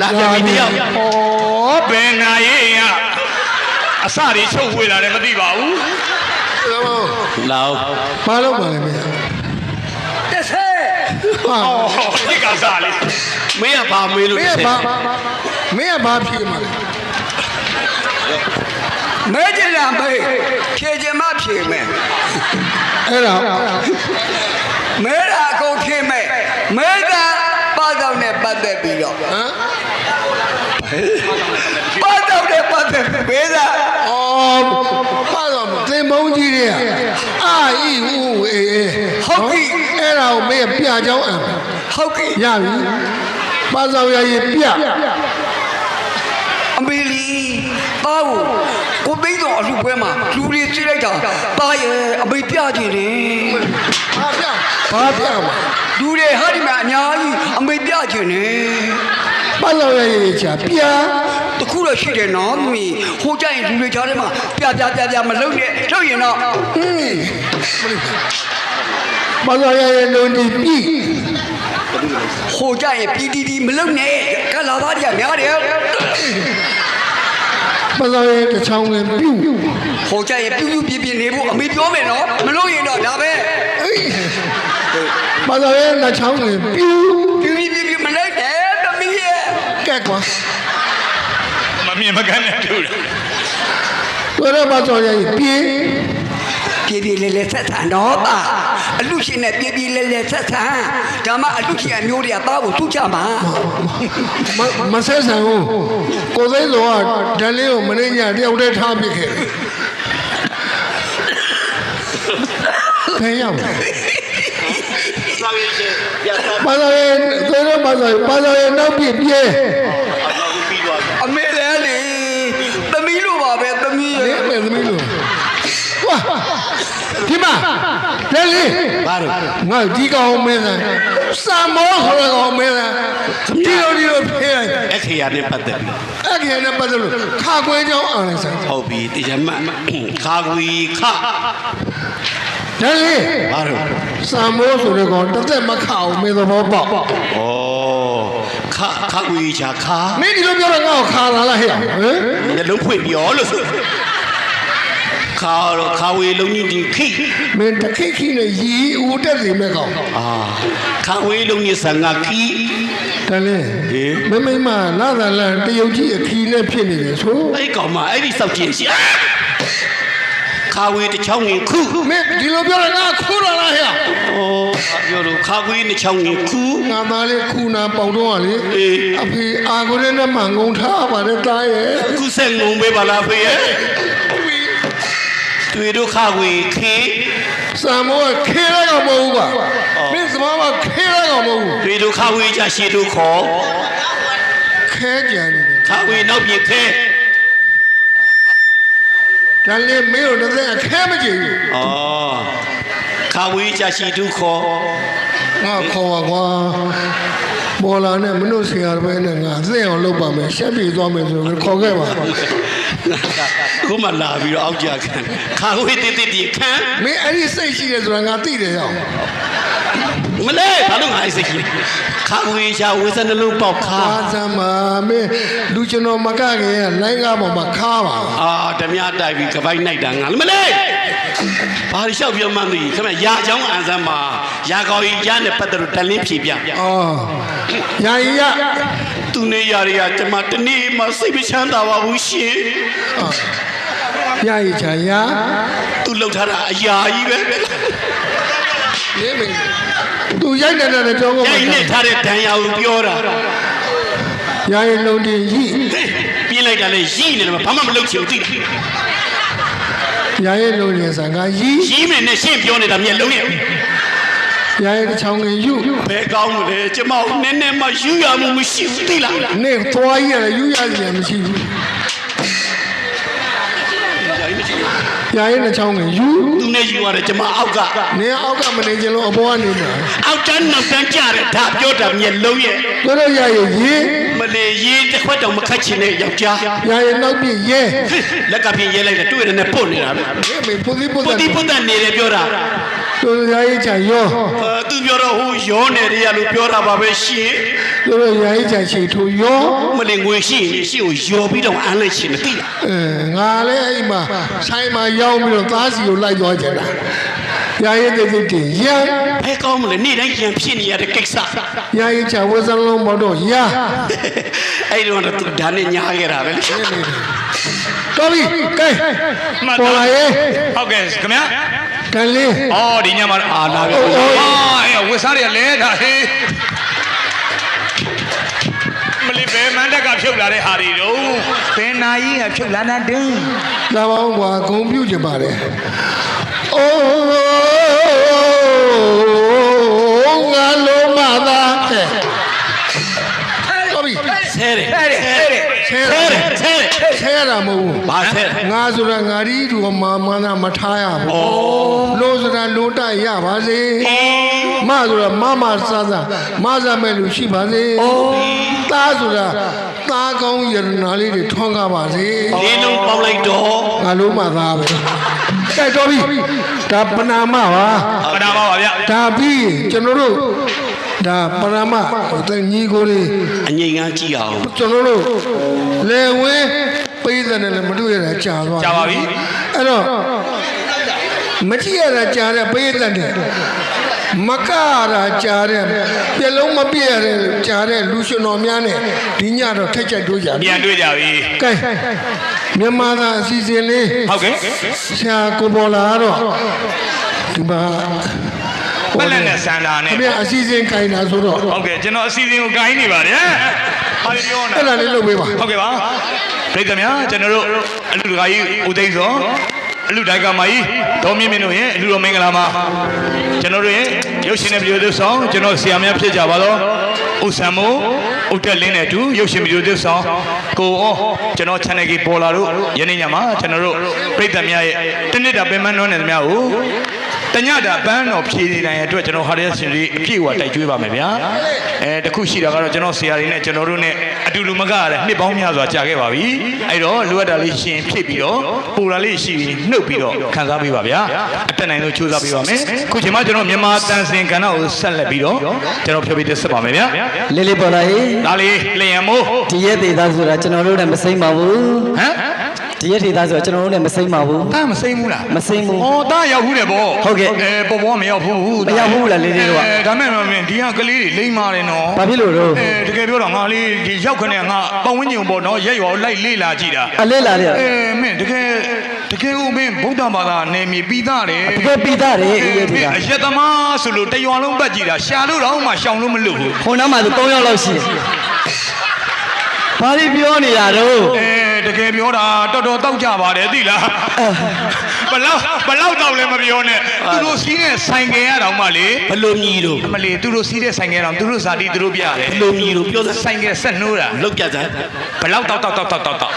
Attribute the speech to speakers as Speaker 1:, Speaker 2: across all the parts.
Speaker 1: လာပြန်ပြီတယောက်
Speaker 2: ဩဘယ်နာရေးရအစတွေချုပ်ဝေလာတယ်မသိပါဘူး
Speaker 1: လာဦး
Speaker 3: ဘာလို့ပါလဲမင်း
Speaker 4: တစ်ဆယ်
Speaker 3: ဟာ
Speaker 2: ဩဒီကစားလေး
Speaker 1: မင်းကဘာမေးလို့
Speaker 3: မင်းက
Speaker 1: လဲ
Speaker 3: ဘာမင်းကဘာဖြေမှာလဲ
Speaker 4: မဲကြည်လာမေးဖြေခြင်းမဖြေမယ်
Speaker 3: အဲ့ဒါ
Speaker 4: မဲတာအကုန်ဖြေမယ်မဲကပါတော့နဲ့ပတ်သက်ပြီးတော့
Speaker 3: ဟမ်
Speaker 4: ပါတော့နဲ့ပတ်သက်ပြီးမဲတာ
Speaker 3: အော်ဘာလို့သင်မုန်းကြီးတွေကအာအီဟူအေးအေးအဲ့ဒါကိုမင်းပြကြောင်းအံ
Speaker 4: ဟုတ်ကဲ့
Speaker 3: ရပြီပါဆောင်ရည်ပြ
Speaker 4: အမေလီပါဘူးကိုသိတော့အလူပွဲမှာလူတွေကြည့်လိုက်တာပါရဲ့အမေပြကြည့်တယ်
Speaker 3: ဘာပြဘာပြမှာ
Speaker 4: လူတွေဟာဒီမှာအများကြီးအမေပြကြည့်တ ယ်
Speaker 3: ပါဆောင်ရည်ချာပြ
Speaker 4: တခုတော့ရှိတယ်နော်မီဟိုကြရင်လူတွေကြားထဲမှာပြပြပြပြမလုံနဲ့လုံရင်တော့ဟင်း
Speaker 3: ပါဆောင်ရည်လုံးဒီပြီ
Speaker 4: ဟိုကြရင်ပီတီတီမလုံနဲ့ကလာသားတွေကများတယ်
Speaker 3: ပါဆောင်ရည်တစ်ချောင်းဝင်ပြု
Speaker 4: ဟိုကြရင်ပြူးပြူးပြင်းပြင်းနေဖို့အမေပြောမယ်နော်မလုံရင်တော့ဒါပဲ
Speaker 3: ပါဆောင်ရည်နှစ်ချောင်းဝင်ပြု
Speaker 4: ပြူးပြူးပြင်းပြင်းမလိုက်နဲ့သမီးရဲ့
Speaker 3: ကက်ကွာ
Speaker 2: မမြင်မကန်နဲ့တူတယ်
Speaker 3: တို့ရပါဆောင်ရည်ပြေ
Speaker 4: ပြေပြေလဲလဲဆက်ဆံတော့ပါအလူရှင်နဲ့ပြေပြေလဲလဲဆက်ဆံဒါမှအလူရှင်အမျိုးတွေကသားကိုသူ့ကြမှာ
Speaker 3: မမဆဲဆန်ဘူးကိုသိန်းတော်ကဓာတ်လေးကိုမင်းညာတယောက်တည်းထားပစ်ခဲ့ဖယ်ရမယ်
Speaker 1: စာရေးချင်းပြတ်သွား
Speaker 3: ပါဆောင်ရည်တို့ရပါဆောင်ရည်ပါဆောင်ရည်နောက်ပြပြေ
Speaker 1: နောက်ပြီးသွားပြီ
Speaker 4: အမေလည်းလေသမီးလိုပါပဲသမီး
Speaker 3: လေ
Speaker 4: ရဲ့
Speaker 3: မယ်သမီးလို့ဝါဒီမှာလေလေ
Speaker 1: ဘာလို့
Speaker 3: ငါဒီကောင်မင်းသားစာမောခေါ်တဲ့ကောင်မင်းသားဒီလိုဒီလိုဖယ်လိုက်
Speaker 1: အခရာနဲ့ပတ်သက်ပြီး
Speaker 3: အဲ့ဒီနဲ့ပတ်သက်လို့ခါခွဲကြောင်းအောင်လိုက်စမ်း
Speaker 1: ဟုတ်ပြီတရားမှတ်ခါကွီခ
Speaker 3: ဒါလေ
Speaker 1: ဘာလို့
Speaker 3: စာမိုးဆိုတဲ့ကောင်တစ်သက်မခအောင်မင်းသဘောပေါက်
Speaker 1: ဩခခကွီချာခါ
Speaker 3: မင်းဒီလိုပြောတော့ငါ့ကိုခါလာလားဟဲ့ဟမ်
Speaker 1: မျက်လုံးဖွင့်ပြောလို့ဆိုခါတော့ခါဝေလုံးကြီးဒီခိ
Speaker 3: မင်းတခိခိနဲ့ရီဦးတက်စီမဲ့ကောင်
Speaker 1: အာခါဝေလုံးကြီးဆန်ငါခိ
Speaker 3: ဒါလေ
Speaker 1: ဟေး
Speaker 3: မမိမလာသာလန်တရုတ်ကြီးအခီနဲ့ဖြစ်နေတယ်ဆို
Speaker 1: အဲ့ကောင်မအဲ့ဒီစောက်ကြည့်ရှိအာ ခါဝေတစ်ချောင်းငင်ခု
Speaker 3: မင်းဒီလိုပြောတော့ငါခိုးလာလားဟဲ့
Speaker 1: ဩပြောလို့ခါကွေတစ်ချောင်းငင်ခု
Speaker 3: ငါသားလေးခုနာပေါတော့ကလေ
Speaker 1: အေး
Speaker 3: အဖေအာကိုရဲနဲ့မှငုံထားပါတယ်တားရဲ့
Speaker 1: ခုဆက်ငုံပေးပါလားဖေရဲ့တွေ့တို့ခါကွေခေ
Speaker 3: စံမောကခေရကောင်မဟုတ်ဘူးကွာမင်းစမောကခေရကောင်မဟုတ်ဘူး
Speaker 1: တွေ့တို့ခါဝေချာရှေတို့ခေါ်
Speaker 3: ခဲကြံနေတယ်
Speaker 1: ခါဝေနောက်ပြခဲ
Speaker 3: ဒါလေးမင်းတို့တစ်သက်အခဲမကြည့်ဘူး
Speaker 1: ဩခါဝေချာရှေတို့ခေါ်
Speaker 3: ငါခေါ်ပါကွာပေါ်လာနဲ့မင်းတို့ဆရာပဲနဲ့ငါသိအောင်လုပ်ပါမယ်ရှက်ပြေသွားမယ်ဆိုတော့ခေါ်ခဲ့ပါ
Speaker 1: ခုမှလာပြီးတော့အောက်ကြခံခါဝေတိတိတိခံ
Speaker 3: မင်းအဲ့ဒီစိတ်ရှိတယ်ဆိုတာငါသိတယ်ရောက်
Speaker 1: မလဲဘာလို့ငါအိစိတ်ကြီးခါဝေချာဝေစနှလုံးပေါက်ခါ
Speaker 3: အာသမမင်းလူကျွန်တော်မကခင်ကလိုင်းကားပေါ်မှာခါပါ
Speaker 1: အာဓမြတိုက်ပြီးကပိုက်နိုင်တာငါမလဲဘာလျှောက်ပြောမှန်းသိခမရာချောင်းအန်စမ်းမှာရာကောင်းကြီးရနဲ့ပတ်သက်လို့တလင်းဖြေပြ
Speaker 3: အော်ယာယီရ
Speaker 1: သူနေရာတွေကကျမတနေ့မှစိတ်မချမ်းသာပါဘူးရှင်
Speaker 3: ယာယီချာယာ
Speaker 1: သူလှုပ်ထားတာအရာကြီးပဲ
Speaker 3: လေးမင်းသူရိုက်နေတဲ့ကြောင်းက
Speaker 1: ရိုက်နေထားတဲ့ဒဏ်ရာကိုပြောတာ
Speaker 3: ယာယီလုံးတင်ရီ
Speaker 1: ပြင်းလိုက်တာလေရီနေတယ်ဘာမှမလုပ်ချင်ဘူးသိလား
Speaker 3: ယာယီလုံးတင်ဆန်ကရီ
Speaker 1: ရီမယ်နဲ့ရှင်းပြောနေတာမျက်လုံးနဲ့
Speaker 3: ယာယီတစ်ချောင်းငင်ယူ
Speaker 1: ဘယ်ကောင်းမလဲကျမနည်းနည်းမှယူရမှုမရှိဘူးသိလား
Speaker 3: နေသွားရရယူရစီမရှိဘူး ယာယီတစ်ချောင်းငင်ယူ
Speaker 1: သူနဲ့ယူရတယ်ကျမအောက်က
Speaker 3: နေအောက်ကမနေကြလို့အပေါ်ကနေမှာ
Speaker 1: အောက်တန်းနောက်တန်းကြတယ်ဒါပြောတာမျက်လုံးရဲ့
Speaker 3: တို့တော့ယာယီရီ
Speaker 1: မလေးရေးတစ်ခွက်တော့မခတ်ချင်တဲ့ယောက်ျား
Speaker 3: ရာရဲ့နောက်ပြည့်ရဲ
Speaker 1: လက်ကပြင်းရဲလိုက်တယ်တွေ့ရတယ်နဲ့ပုတ်နေတာပဲ
Speaker 3: ဟဲ့မေပုတိပု
Speaker 1: ပု
Speaker 3: တ
Speaker 1: တ်တိပုတ်တန်နေတယ်ပြောတာ
Speaker 3: သူရာရဲ့ချာရော
Speaker 1: အာသူပြောတော့ဟိုရောနေတယ်ရလို့ပြောတာပါပဲရှင်
Speaker 3: သူရာရဲ့ချာရှိထူရော
Speaker 1: မလင်ငွေရှိရင်ရှိကိုယောပြီးတော့အမ်းလိုက်ရှင်မသိလား
Speaker 3: အဲငါလည်းအဲ့မှာဆိုင်မှာရောက်ပြီးတော့သားစီကိုလိုက်သွားကြတာရာရဲ့တိတ်တိတ်တင်ရ
Speaker 1: ဘယ်ကောင်းမလဲနေ့တိုင်းရန်ဖြစ်နေရတဲ့ကိစ္စ
Speaker 3: ရာရဲ့ချာဝဲစလုံးမတော့ရ
Speaker 1: အဲ့ဒီတော့သူဒါနဲ့ညားခဲ့တာပဲလေ
Speaker 3: တော်ပြီကဲပေါ်လာရဲ့
Speaker 2: ဟုတ်ကဲ့ခင်ဗျာ
Speaker 3: ကံလေး
Speaker 2: အော်ဒီညမှာအာလာပြီအာအဲ့ဝစ်စားတွေကလဲတာဟေးမလေးဘယ်မန်းတက်ကဖြုတ်လာတဲ့ဟာတွေတော့ဘယ်နာကြီးကဖြုတ်လာတာတင်း
Speaker 3: လာပါအောင်ကွာဂုံပြုတ်ကြပါတယ် မဟုတ်ဘူး
Speaker 1: ဘာဆဲတယ်
Speaker 3: ငါဆိုတာငါရီးသူကမာမနာမထားရဘူးလို့ဆိုတာလို့တရပါစေမဆိုတာမမဆာဆာမဆာမဲ့လူရှိပါစေသားဆိုတာသားကောင်းယရနာလေးတွေထွန်းကားပါစေ
Speaker 1: လေးလုံးပေါက်လိုက်တော့
Speaker 3: ငါလုံးမသားပဲကဲတော်ပြီဒါပနာမပါ
Speaker 2: ပနာပါပါဗျ
Speaker 3: ဒါပြီးကျွန်တော်တို့ဒါပရမတညီကိုလေး
Speaker 1: အငိမ်ကကြည့်အောင်
Speaker 3: ကျွန်တော်တို့လေဝဲ ပေးတဲ့နဲ့လည်းမတွေ့ရတာကြာသွား
Speaker 2: ကြာပါပြီ
Speaker 3: အဲ့တော့မကြည့်ရတာကြာတဲ့ပေးတဲ့နဲ့မကရတာကြာတဲ့ပြလုံးမပြည့်ရတဲ့ကြာတဲ့လူရှင်တော်များနဲ့ဒီညတော့ထက်ချက်တို့ကြပြီ
Speaker 2: ပြန်တွေ့ကြပြီ
Speaker 3: ကဲမြန်မာသားအစီအစဉ်လေး
Speaker 2: ဟုတ်ကဲ့
Speaker 3: ဆရာကိုပေါ်လာတော့ဒီမှာ
Speaker 2: ပလက်နဲ့စန္ဒာနဲ့
Speaker 3: ခင်ဗျအစီအစဉ်ခိုင်းတာဆိုတော့
Speaker 2: ဟုတ်ကဲ့ကျွန်တော်အစီအစဉ်ကိုဂိုင်းနေပါတယ် ဟာဒီပြောနေ
Speaker 3: အဲ့ဒါလေးလုပ်ပေးပါ
Speaker 2: ဟုတ်ကဲ့ပါပြိတ္တများကျွန်တော်တို့အလူတကာကြီးဦးသိန်းစောအလူတိုင်းကမကြီးဒေါ်မြင့်မြင့်တို့ရဲ့အလူတော်မင်္ဂလာမှာကျွန်တော်တို့ရဲ့ရုပ်ရှင်နဲ့ဗီဒီယိုသစ်ဆောင်ကျွန်တော်ဆရာများဖြစ်ကြပါတော့ဥဆံမိုးဥတက်လင်းနဲ့အတူရုပ်ရှင်ဗီဒီယိုသစ်ဆောင်ကိုအောကျွန်တော် channel ကြီးပေါ်လာတို့ယနေ့ညမှာကျွန်တော်တို့ပြိတ္တများရဲ့တနစ်တာပင်မနှောနဲ့သမျှကို တညတာပန်းတော်ဖြည့်နေတိုင်းအတွက်ကျွန်တော်ဟာရရှင်ကြီးအပြည့်အဝတိုက်ကျွေးပါမယ်ဗျာအဲတခုရှိတာကတော့ကျွန်တော်ဆရာတွေနဲ့ကျွန်တော်တို့နဲ့အတူတူမကရတဲ့နှစ်ပေါင်းများစွာကြာခဲ့ပါပြီအဲ့တော့လိုအပ်တာလေးရှင်ဖြည့်ပြီးတော့ပူတာလေးရှိပြီးနှုတ်ပြီးတော့ခံစားပေးပါဗျာအတက်နိုင်လို့ကြိုးစားပေးပါမယ်ခုချိန်မှာကျွန်တော်မြန်မာတန်စင်ကဏ္ဍကိုဆက်လက်ပြီးတော့ကျွန်တော်ဖြေပေးတက်ဆက်ပါမယ်ဗျာ
Speaker 5: လေးလေးပေါ်လာရေး
Speaker 2: ဒါလေးလျင်မိုး
Speaker 5: ဒီရက်ဒေသဆိုတာကျွန်တော်တို့နဲ့မစိမ့်ပါဘူး
Speaker 2: ဟမ်
Speaker 5: ဒီရက်ဒေသဆိုတာကျွန်တော်တို့နဲ့မစိမ့်ပါဘူး
Speaker 2: တာမစိမ့်ဘူးလား
Speaker 5: မစိမ့်ဘူး
Speaker 2: ဩတာရောက်ဘူးတယ်ဗော
Speaker 5: ဟုတ်ကဲ့
Speaker 2: အဲပေါ်ပေါ်မရောက်ဘူး
Speaker 5: မရောက်ဘူးလားလေးလေးတို့က
Speaker 2: အဲဒါမဲ့မင်းဒီကကလေးတွေလိမ့်မာတယ်နော်
Speaker 5: ဘာဖြစ်လို့တော့
Speaker 2: အဲတကယ်ပြောတော့ငါလေးဒီရောက်ခနဲ့ငါပတ်ဝန်းကျင်ပေါ့နော်ရက်ရွာကိုလိုက်လေ့လာကြည့်တာ
Speaker 5: အလဲလာတဲ့
Speaker 2: အဲမင်းတကယ်တကယ်ဦးမင်းဗုဒ္ဓဘာသာနယ်မြေပြီးသားတယ်
Speaker 5: တကယ်ပြီးသားတယ်ဒီရက်ဒေ
Speaker 2: မ
Speaker 5: သ
Speaker 2: င်းအယက်သမားဆိုလို့တရွာလုံးပတ်ကြည့်တာရှာလို့တော့မှရှောင်လို့မလွတ်ဘူး
Speaker 5: ခုနမှသူ3ယောက်လောက်ရှိတယ် ဘာလို့ပြောနေတာတော့
Speaker 2: အဲတကယ်ပြောတာတော်တော်တောက်ကြပါတယ်သိလားဘလောက်ဘလောက်တောက်လည်းမပြောနဲ့သူတို့စီးတဲ့ဆိုင်ကယ်ရတော့မှလေ
Speaker 1: ဘလို့မြည်တော့
Speaker 2: အမလီသူတို့စီးတဲ့ဆိုင်ကယ်တော့သူတို့ဇာတိသူတို့ပြတယ်
Speaker 1: ဘလို့မြည်တော့ပြောစမ်း
Speaker 2: ဆိုင်ကယ်ဆက်နှိုးတာ
Speaker 1: လောက်ကြစမ်း
Speaker 2: ဘလောက်တောက်တောက်တောက်တောက်တောက်တောက်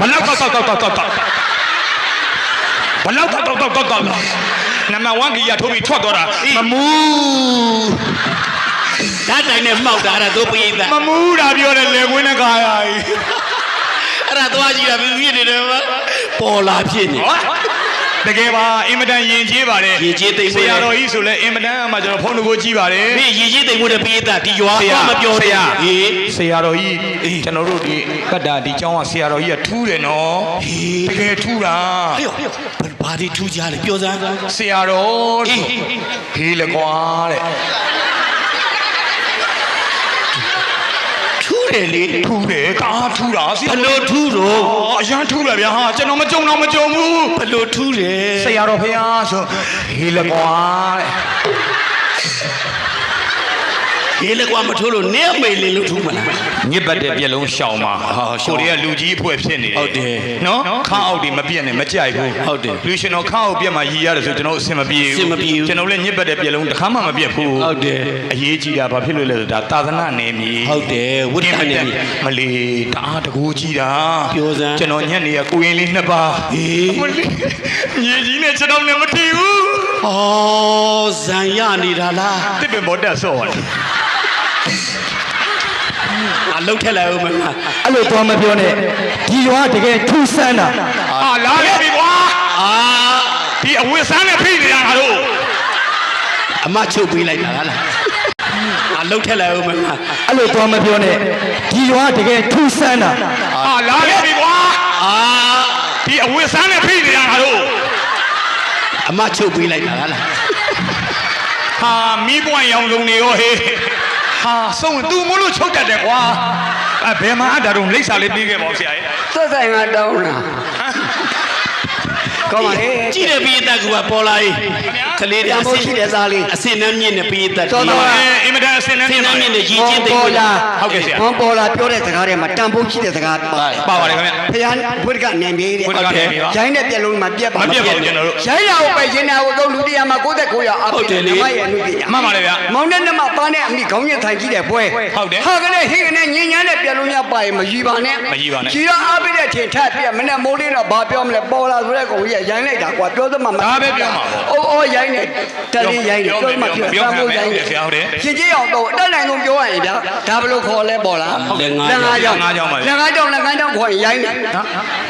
Speaker 2: ဘလောက်တောက်တောက်တောက်တောက်တောက်တောက်ဘလောက်တောက်တောက်တောက်တောက်တောက်နံပါတ်1ကီရထိုးပြီးထွက်သွားတာမမူး
Speaker 1: ဓာတ်တိုင်နဲ့မှောက်တာအဲ့ဒါသူပိဿ
Speaker 2: မမူးတာပြောတယ်လေကွင်းနဲ့ခါရကြီး
Speaker 1: အဲ့ဒါသွားကြည့်တာပြည့်နေတယ်မပေါ်လာဖြစ်နေ
Speaker 2: ဟောတကယ်ပါအင်မတန်ယဉ်ကျေးပါတယ်
Speaker 1: ယဉ်ကျေးသိမ့်ဖို့
Speaker 2: ဆရာတော်ကြီးဆိုလဲအင်မတန်မှကျွန်တော်ဖုန်းတကိုကြည့်ပါတယ်
Speaker 1: မင်းရည်ကြီးသိမ့်မှုတဲ့ပိဿဒီရွာ
Speaker 2: ဆရာ
Speaker 1: ကမပြော
Speaker 2: ဆရာ
Speaker 1: ဟေး
Speaker 2: ဆရာတော်ကြီးကျွန်တော်တို့ဒီကတ္တာဒီကျောင်းကဆရာတော်ကြီးကထူးတယ်နော်
Speaker 1: ဟေး
Speaker 2: တကယ်ထူးတာ
Speaker 1: ဟေ့ဘာဒီထူးကြလဲပြောစမ်း
Speaker 2: ဆရာတော်
Speaker 1: အေး
Speaker 2: ဟေးလေကွာတဲ့
Speaker 1: တယ်လေ
Speaker 2: ထူးတယ်ကားထူးတာဆ
Speaker 1: ဘ
Speaker 2: ရာ
Speaker 1: လို့ထူးတော့
Speaker 2: တော်အရန်ထူးတယ်ဗျာဟာကျွန်တော်မကြုံတော့မကြုံဘူး
Speaker 1: ဘလို့ထူးတယ်
Speaker 2: ဆရာတော်ဖះဆိုဟေးလေကွာတဲ့
Speaker 1: ဟေးလေကွာမထူးလို့နင်းအမေလေးလို့ထူးမလား
Speaker 2: ညစ်ပတ်တဲ့ပြက်လုံးရှောင်ပါ
Speaker 1: ဟာရှောင်
Speaker 2: ကိုတွေကလူကြီးအဖွဲဖြစ်နေတယ်
Speaker 1: ဟုတ်တယ်
Speaker 2: နော်ခါအောက်တွေမပြက်နဲ့မကြိုက်ဘူး
Speaker 1: ဟုတ်တယ်
Speaker 2: လူရှင်တော်ခါအောက်ပြက်မှရည်ရတယ်ဆိုကျွန်တော်အဆင်မပြေဘူး
Speaker 1: အဆင်မပြေဘူး
Speaker 2: ကျွန်တော်လည်းညစ်ပတ်တဲ့ပြက်လုံးတစ်ခါမှမပြက်ဘူး
Speaker 1: ဟုတ်တယ်
Speaker 2: အရေးကြီးတာဘာဖြစ်လို့လဲဆိုဒါသာသနာနယ်မြေ
Speaker 1: ဟုတ်တယ်ဝိတ္တနေပြီ
Speaker 2: မလီတအားတကူကြီးတာ
Speaker 1: ပြောစမ်း
Speaker 2: ကျွန်တော်ညက်နေရကိုရင်လေးနှစ်ပါး
Speaker 1: ဟေး
Speaker 2: မလီမြေကြီးနဲ့ကျွန်တော်လည်းမထီဘူး
Speaker 1: ဩဇံရနေတာလား
Speaker 2: တစ်ပင်ပေါ်တက်ဆော့ရတယ်
Speaker 1: အလုတ်ထက်လိုက်ဦးမလား
Speaker 5: အဲ့လိုသွားမပြောနဲ့ဒီရွာတကယ်ထူးဆန်းတာ
Speaker 2: အာလာခဲ့ပြီကွာ
Speaker 1: အာ
Speaker 2: ဒီအဝတ်ဆန်းနဲ့ဖိနေတာငါတို့
Speaker 1: အမချုပ်ပေးလိုက်တာလားအလုတ်ထက်လိုက်ဦးမလား
Speaker 5: အဲ့လိုသွားမပြောနဲ့ဒီရွာတကယ်ထူးဆန်းတာ
Speaker 2: အာလာခဲ့ပြီကွာ
Speaker 1: အာ
Speaker 2: ဒီအဝတ်ဆန်းနဲ့ဖိနေတာငါတို့
Speaker 1: အမချုပ်ပေးလိုက်တာလား
Speaker 2: ဟာမီးပွိုင်းရောင်စုံနေရောဟေး ဟာစုံသူမလို့ချုပ်တတ်တယ်ကွာအဲဘယ်မှာအတားတော့လိမ့်စာလေးပြီးခဲ့ပါဦးဆရာကြီး
Speaker 4: သက်ဆိုင်ကတောင်းတာကောင်းပါလေ
Speaker 1: ကြည့်တယ်ပြီးအတက်ကပေါ်လာရေးကလေးတွေ
Speaker 4: တန်ဖိုးရှိတဲ့သားလေး
Speaker 1: အစင်နှမ်းမြင့်နဲ့ပြီးအတက်
Speaker 4: တော်တော်
Speaker 2: အဲအင်မတန်အစင်နဲ့
Speaker 1: အစင်နှမ်းမြင့်နဲ့ရည်ချင်းသိ
Speaker 4: ပေါ်
Speaker 1: ကို
Speaker 4: လာ
Speaker 2: ဟုတ်ကဲ့ဆရာ
Speaker 4: ဘွန်ပေါ်လာပြောတဲ့စကားတွေမှာတန်ဖိုးရှိတဲ့စကားပါ
Speaker 2: ပါပါတယ်ခင်ဗျ
Speaker 4: ဖယားဘုရားကနေမြေတဲ့
Speaker 2: ဘုရားကနေမြေပါ
Speaker 4: ရိုင်းတဲ့ပြက်လုံးမှာပြက်ပါ
Speaker 2: မပြတ်ပါဘူးကျွန်တော်တို့
Speaker 4: ရိုင်းရအောင်ပဲရှင်နာကိုသုံးလူတရားမှာ69ရောက်အပိမရဲ့အမှုတရား
Speaker 2: မှန်ပါတယ်ဗျာ
Speaker 4: မောင်နဲ့နှမပန်းနဲ့အမိခေါင်းညက်ထိုင်ကြည့်တဲ့ပွဲ
Speaker 2: ဟုတ်တယ်
Speaker 4: ဟာကလေးဟိကနဲ့ညင်ညာနဲ့ပြက်လုံးများပါရင်မကြီးပါနဲ့
Speaker 2: မကြီးပါနဲ့
Speaker 4: ကြီးတော့အပိတဲ့ထင်ထက်ပြက်မနဲ့မိုးလေးတော့ဘာပြောမလဲပေါ်လာဆိုတဲ့ကောင်ကြီးကရိုင်းလိုက်တာကွာပြောသမှမ
Speaker 2: ဒါပဲပြောမှာပေါ့
Speaker 4: အိုးအိုးရိုင်းနေတက်လေးရိုင်းနေ
Speaker 2: ပြော
Speaker 4: ပြော
Speaker 2: မယ်
Speaker 4: မှပြော
Speaker 2: ပြော
Speaker 4: တ
Speaker 2: မယ်
Speaker 4: မ်းဖို့ရိုင်းနေ
Speaker 2: ဆရာဟုတ်တယ်
Speaker 4: ရှင်ကြီးအောင်တော့အတက်နိုင်ဆုံးပြောရရင်ဗျာဒါဘလို့ခေါ်လဲပေါ်လား
Speaker 1: လက်ငါး
Speaker 4: လက်ငါးကြောင့်
Speaker 2: လက်ငါးကြောင့်ပါဗျာ
Speaker 4: လက်ငါးကြောင့်လက်ငါးကြောင့်ခေါ်ရင်ရိုင်းနေ
Speaker 2: ဟုတ်ကဲ့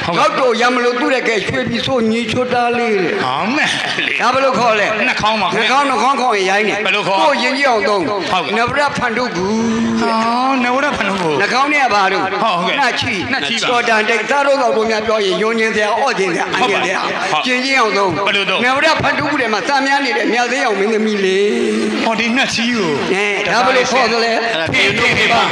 Speaker 4: ဟုတ်တော့ရမလို့သူ့တဲ့ကဲရွှေပြီးဆိုညီချွတ်တာလေးတဲ့
Speaker 2: ဟောမဲလေ
Speaker 4: ဒါဘလို့ခေါ်လဲ
Speaker 2: နှာခေါင်းပါခင်
Speaker 4: နှာ
Speaker 2: ဗျ
Speaker 4: ခေါင်းနှာခေါင်းခေါင်းရင်ရိုင်းနေ
Speaker 2: ဘယ်လိုခေါ်
Speaker 4: ကိုယ်ရင်ကြီးအောင်သုံး
Speaker 2: ဟုတ်ကဲ့
Speaker 4: နဗရဖန်တုကူ
Speaker 2: ဟောနဝရဖန်လို့
Speaker 4: နှာခေါင်းနဲ့ဘာလို့
Speaker 2: ဟုတ်ဟုတ်ကဲ့
Speaker 4: နှာချီ
Speaker 2: နှာချီပါ
Speaker 4: တော်တန်တိတ်သားတို့တော့တို့များပြောရင်ယုံကျင်စရာအော့ကျင်စရာအ
Speaker 2: ဟုတ်
Speaker 4: ကျ
Speaker 2: ပါ
Speaker 4: င်စရာ
Speaker 2: ဟုတ်
Speaker 4: ကျင်ကြီးအောင်သုံး
Speaker 2: ဘယ်လိုသုံး
Speaker 4: နဗရဖန်တုကူတွေမှာစံများနေတဲ့မြတ်သေးအောင်မင်းသမီးလေး
Speaker 2: ဟောဒီနှက်ချီကို
Speaker 4: အဲဒါဘလို့ခေါ်သလဲ
Speaker 1: အဲ့ဒါဖေတို့ဖေပါ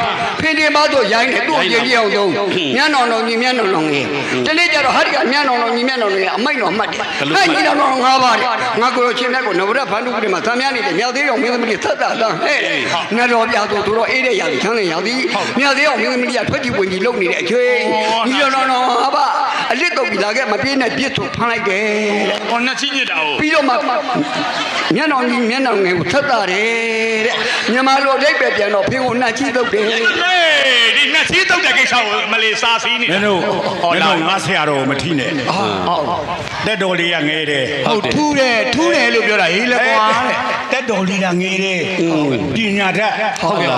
Speaker 4: ဖင်တင်ပါတော့ရိုင်းတယ်သူ့ရင်ကြီးအောင်သုံးမျက်နှောင်တော်ညီမျက်နှောင်တော်ငယ်တနေ့ကျတော့ဟာဒီကမျက်နှောင်တော်ညီမျက်နှောင်တော်ငယ်အမိုက်တော်မှတ်တယ်ဟဲ့ညီတော်တော်ငါးပါးတဲ့ငါကိုယ်ချင်းမြတ်ကိုနဗရဖန်တုကူတွေမှာစံများနေတဲ့မြတ်သေးအောင်မင်းသမီးလေးသက်သာတန်းဟဲ့နတ်တော်ပြဆိုသူတော့အေးတဲ့ရာကြီးချမ်းတဲ့ရာကြီးမြတ်သေးအောင်မင်းသမီးလေးကထွက်ကြည့်ဝင်ကြည့်လုပ်နေတဲ့အချိန်ညီတော်တော်ဟာပါအလစ်တော့ပြီလာခဲ့မပြေးနဲ့ပြစ်ဆိုဖမ်းလိုက်တယ်
Speaker 2: ဟောနှက်ချီညစ်တာကို
Speaker 4: ပြီးတော့မှမျက်နှာကြီးမျက်နှာငယ်ကိုသက်တာတယ်တဲ့မြန်မာလိုအိပ်ပဲပြန်တော့ဖေကိုနှက်ချီတော့တယ်
Speaker 2: ဟေး ဒီနှက်ချီတုတ်တဲ့ကိစ္စကိုမလေးစားစီးနေ
Speaker 6: မင်းတို့
Speaker 2: ဟော
Speaker 6: မင်း
Speaker 2: လာ
Speaker 6: တို့ငါဆရာတော်ကိုမထီးနဲ့တက်တော်လေးကငယ်တယ်
Speaker 2: ဟုတ်ထူးတယ်ထူးတယ်လို့ပြောတာဟေးလေကွာတဲ့
Speaker 6: တက်တော်လေးကငယ်တယ်ပညာတတ်
Speaker 1: ဟုတ်ကဲ့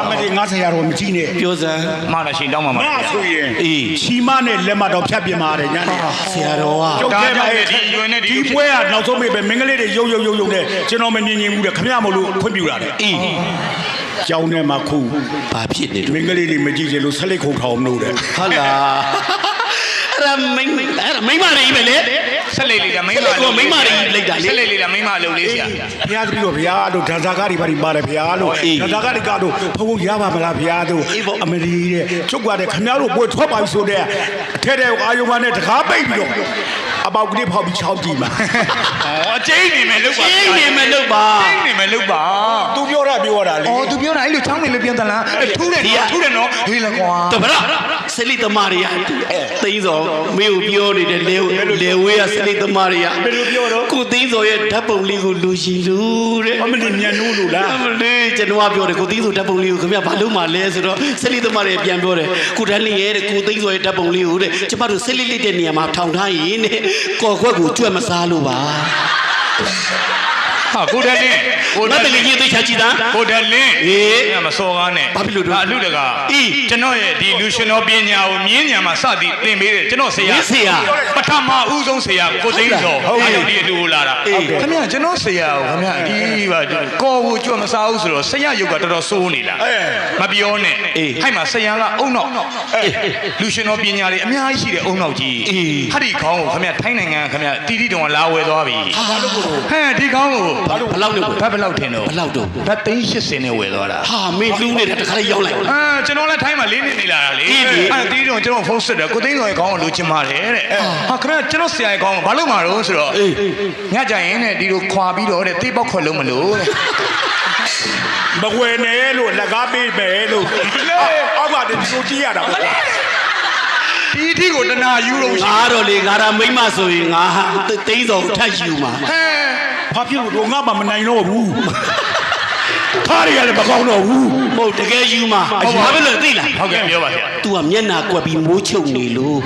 Speaker 6: အမကြီးငါဆရာတော်မထီးနဲ့
Speaker 1: ပြောစမ်း
Speaker 2: မလာရှင်တောင်းပါမှာ
Speaker 6: ငါဆိုရင်
Speaker 1: အေး
Speaker 6: ချီမနဲ့လက်မတော်ဖြတ်ပြမှာတယ်ညနေ
Speaker 1: ဆရာတော်က
Speaker 6: ကျုပ်ကဲပါရဲ့
Speaker 2: ဒီယွန်းနဲ့ဒီ
Speaker 6: ဒီပွဲကနောက်ဆုံးမေးပဲမင်္ဂလေးတွေရုပ်ရုပ်ရုပ်ရုပ်နဲ့ကျွန်တော်မမြင်မြင်ဘူးတဲ့ခမရမလို့ခွင့်ပြုတာတဲ့
Speaker 1: အေး
Speaker 6: ကျောင်းထဲမှာခု
Speaker 1: ဘာဖြစ်နေလို့
Speaker 6: မင်္ဂလေးတွေမကြည့်ချင်လို့ဆက်လက်ခုံထောင်မလို့တဲ့
Speaker 1: ဟုတ်လားအဲ့ဒါမိမ့်အဲ့ဒါမိမ့်မလေးပဲလေ
Speaker 2: ဆက်လေးလေးကမိမ
Speaker 1: ဆက်လေးကမိန်းမလေးလိုက်တာလေ
Speaker 2: ဆက်လေးလေးကမိမအလုပ်လေးဆရာ
Speaker 6: ဘုရားတပည့်တော်ဘုရားတို့ဓာတာကတွေပါဒီပါတယ်ဘုရားတို့
Speaker 1: အေး
Speaker 6: ဓာတာကတွေကတော့ဘုံဘုံရပါမလားဘုရားတို့
Speaker 1: အေးပေါ့
Speaker 6: အမလီတဲ့ချုပ်ကတဲ့ခမရတို့ပွဲထွက်ပါပြီဆိုတဲ့အထက်တဲ့အာယုံကနဲ့တကားပိတ်ပြီးတော့အပေါက်ကလေးဖောက်ပြီးချောင်းကြည့်မှာ
Speaker 2: ဟောအကျိန်းနေမယ်လို့ပါ
Speaker 1: ရှင်းနေမလို့ပါ
Speaker 2: ကျိန်းနေမယ်လို့ပါ
Speaker 6: သူပြောတာပြောတာလေ
Speaker 2: အော်သူပြောတာအဲ့လိုချောင်းနေလို့ပြန်တလားထူးတယ်နော်ထူးတယ်နော်ဟေးလေကွာ
Speaker 1: တပရစလိသမားတွေကသိန်းစောမင်းကိုပြောနေတဲ့လေလေဝေးကစလိသမားတွေကကိုသိန်းစောရဲ့ဓာတ်ပုံလေးကိုလူရှိလူတဲ့
Speaker 6: အမလီမြန်နိုးလို့လား
Speaker 1: အမလေးကျွန်တော်ကပြောတယ်ကိုသိန်းစောဓာတ်ပုံလေးကိုခင်ဗျဘာလို့မှလဲဆိုတော့စလိသမားတွေပြန်ပြောတယ်ကိုတန်းလေးရဲ့တဲ့ကိုသိန်းစောရဲ့ဓာတ်ပုံလေးကိုတဲ့ကျမတို့စလိလေးတဲ့နေရာမှာထောင်ထားရင်တဲ့ကော်ခွက်ကိုကြွက်မစားလို့ပါ
Speaker 2: ဟာကိုတက်လင်းကို
Speaker 1: န
Speaker 2: တက်
Speaker 1: တ်တ
Speaker 2: လ
Speaker 1: က
Speaker 2: င်း
Speaker 1: ကြီးသိချာကြည့်တာ
Speaker 2: ကိုတက်လင်း
Speaker 1: ဟေး
Speaker 2: မစော်ကားနဲ့
Speaker 1: ဘာဖြစ်လို့တို့
Speaker 2: အလူတကာ
Speaker 1: အေး
Speaker 2: ကျွန်တော်ရဲ့ဒီလူရှင်တော်ပညာကိုမြင်းညာမှာစသည်သင်ပေးတယ်ကျွန်တော်ဆရာ
Speaker 1: မြင်းဆရာ
Speaker 2: ပထမဦးဆုံးဆရာကိုသိန်းစော
Speaker 1: ဟုတ်ကဲ့
Speaker 2: အဲ့ဒီအတူကိုလာတာ
Speaker 1: အေး
Speaker 2: ခင်ဗျာကျွန်တော်ဆရာကိုခင်ဗျာဒီပါကော်ကိုကြွမစားဘူးဆိုတော့ဆရာရုပ်ကတော်တော်စိုးနေတာမပြောနဲ့
Speaker 1: အေး
Speaker 2: ဟိုက်မှာဆရာကအုံနောက်လူရှင်တော်ပညာတွေအများကြီးရှိတဲ့အုံနောက်ကြီး
Speaker 1: အေး
Speaker 2: ဟာဒီခေါင်းကိုခင်ဗျာထိုင်းနိုင်ငံခင်ဗျာတီတီတုံကလာဝယ်သွားပြီဟာလို့ကိုဟဲ့ဒီခေါင်းကို
Speaker 1: ဘလောက်လို့
Speaker 2: ဘတ်ဘယ်လောက်ထင်တော့
Speaker 1: ဘလောက်တော့
Speaker 2: ဘတ်သိန်း80နဲ့ဝယ်သွားတာ
Speaker 1: ဟာမင်းလူးနေတာတခါလေးရောက်လိုက်
Speaker 2: အာကျွန်တော်လည်းထိုင်းမှာလေးနှစ်နေလာတာလေ
Speaker 1: အေးလေ
Speaker 2: အဲ့တီးတော့ကျွန်တော်ဖုန်းဆက်တယ်ကိုသိန်းတော်ရဲ့ခေါင်းကိုလိုချင်ပါတယ်တဲ့ဟာခင်ဗျာကျွန်တော်ဆရာရဲ့ခေါင်းကိုဘာလို့မှာတော့ဆိုတော့
Speaker 1: အေး
Speaker 2: ညကြရင်တဲ့ဒီလိုခွာပြီးတော့တဲ့တေးပေါက်ခွက်လုံးမလို့တဲ့
Speaker 6: မဝယ်နဲ့လို့လက်ကားပေးမယ်လို့အောက်ကတည်းကကြည့်ရတာပေါ့
Speaker 2: ဒီအထိကိုတနာယူလို့ရှိ
Speaker 1: ငါတော့လေငါဒါမိမ့်မဆိုရင်ငါဟာတိန်းစောထတ်ယူမှာ
Speaker 2: ဟဲ့
Speaker 6: ဘာဖြစ်လို့ငါမှမနိုင်တော့ဘူးထားရရတယ်မကောင်းတော့ဘူး
Speaker 1: မဟုတ်တကယ်ယူမှာဘာဖြစ်လို့သိလား
Speaker 2: ဟုတ်ကဲ့ပြောပါဗျာ
Speaker 1: तू ကမျက်နာကွက်ပြီးမိုးချုပ်နေလို့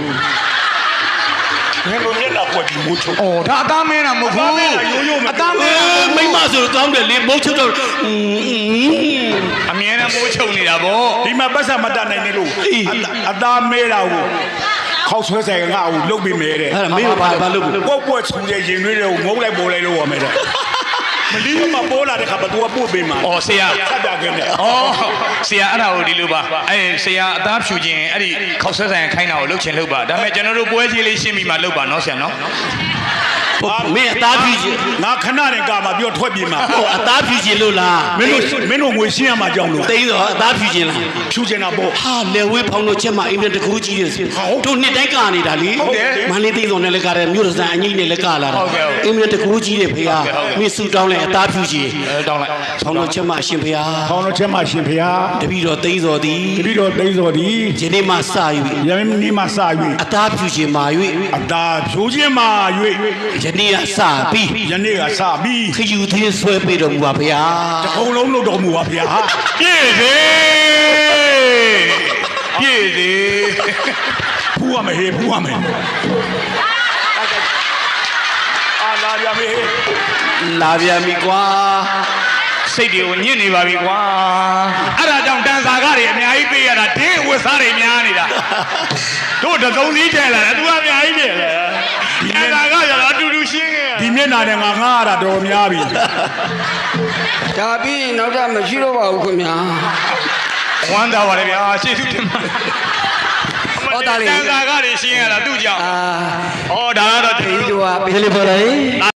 Speaker 6: ဘယ်လိုမျက်နှာကွက်ပြီးမိုးချုပ်
Speaker 2: အော်ဒါအသားမင်းတာမဟုတ်ဘူးအသားမင်းတာမဟုတ်ဘူး
Speaker 1: မိမ့်မဆိုတော့ကောင်းတယ်လေမိုးချုပ်တော့อืม
Speaker 2: အမြဲတမ်း မိုးချုံနေတာဗော
Speaker 6: ဒီမှာပတ်စံမတတ်နိုင်နေလို့အသားမဲတာကို ခောက်ဆွဲဆိုင်ကငါ့ကိုလုတ်ပြီးမဲတဲ့
Speaker 1: အဲ့ဒါမင်းကဘာဘာလုပ်ဘူး
Speaker 6: ပုတ်ပွက်ချူတဲ့ရင်တွေးတွေကိုငုံလိုက်ပေါ်လိုက်လို့ရမယ်တဲ့မလီးမပေါ်လာတဲ့ခါဘသူကပို့ပေးမှာ
Speaker 2: ဩဆရာ
Speaker 6: ခတ်ပြခဲ့တယ်
Speaker 2: ဩဆရာအဲ့ဒါကိုဒီလိုပါအဲ့ဆရာအသားဖြူခြင်းအဲ့ဒီခောက်ဆွဲဆိုင်ခိုင်းတာကိုလှုပ်ချင်လှုပ်ပါဒါပေမဲ့ကျွန်တော်တို့ပွဲကြီးလေးရှင်းပြီးမှလှုပ်ပါနော်ဆရာနော်
Speaker 1: ဟုတ် မင်းအသားဖြူခြင်း
Speaker 6: ငါခဏနဲ့ကမှာပြောထွက်ပြေးမှာ
Speaker 1: ဟိုအသားဖြူခြင်းလို့လား
Speaker 6: မင်းတို့မင်းတို့ငွေရှင်းရမှာကြောင်းလို့
Speaker 1: သိတော့အသားဖြူခြင်းလား
Speaker 6: ဖြူချင်တာပေါ့
Speaker 1: ဟာလေဝေးဖောင်းလို့ချက်မှအိမ်နဲ့တကူကြီးရဲ့တို့နှစ်တိုင်းကနေတာလေ
Speaker 6: ဟုတ်တယ်
Speaker 1: မန္တလေးသိစုံနဲ့လည်းကတယ်မြို့ရစံအငိမ့်နဲ့လည်းကလာတာ
Speaker 2: ဟုတ်ကဲ့ဟုတ်
Speaker 1: အိမ်နဲ့တကူကြီးတဲ့ဖေဟာမင်းဆူတောင်းလဲအသားဖြူခြင်း
Speaker 2: အဲတောင်းလိုက်
Speaker 1: ဖောင်းလို့ချက်မှအရှင်ဖေဟာ
Speaker 6: ခေါင်းတော်ချက်မှရှင်ဖျား
Speaker 1: တပည့်တော်သိစောသည်
Speaker 6: တပည့်တော်သိစော်ဒီ
Speaker 1: ယနေ့မှစ၍
Speaker 6: ယမင်းနေမှာစ၍
Speaker 1: အသားဖြူခြင်းမာ
Speaker 6: အသာဖြိုးခြင်းမှာ၍၍
Speaker 1: ယနေ့ကစပြီး
Speaker 6: ယနေ့ကစပြီး
Speaker 1: ခယူသင်းဆွဲပေးတော်မူပါဗျာ
Speaker 6: တစ်ခုံလုံးလုပ်တော်မူပါဗျာ
Speaker 2: ပြည့်စေပြည့်စေ
Speaker 6: ဖူးရမယ်ဟေးဖူးရမယ်အာလာရမယ်ဟေး
Speaker 1: လာပြန်ပြီကွာ
Speaker 2: စိတ်တွေကိုညစ်နေပါပြီကွာအဲ့ဒါကြောင့်တန်စာကားတွေအများကြီးပေးရတာဒင်းဝတ်စားတွေများနေတာတို့တစ်စုံစည်းချဲလာတာ तू အများကြီးပြလာတ န်စာကားရတော့အတူတူရှင်းခဲ့
Speaker 6: ဒီမျက်နာနဲ့ငါငားရတာတော်များပြီ
Speaker 4: ဒါပြီးရင်နောက်တော့မရှိတော့ပါဘူးခင်ဗျာ
Speaker 2: ဝမ်းသာပါလေဗျာရှေ့သူတင်ပါ
Speaker 4: ဟောတာလေ
Speaker 2: တန်စာကားတွေရှင်းရတာသူ့ကြောင့်
Speaker 4: အာ
Speaker 2: ဩဒါကတော့
Speaker 4: ဒီလိုပါ
Speaker 5: ဒီလိုပေါ်လာရင်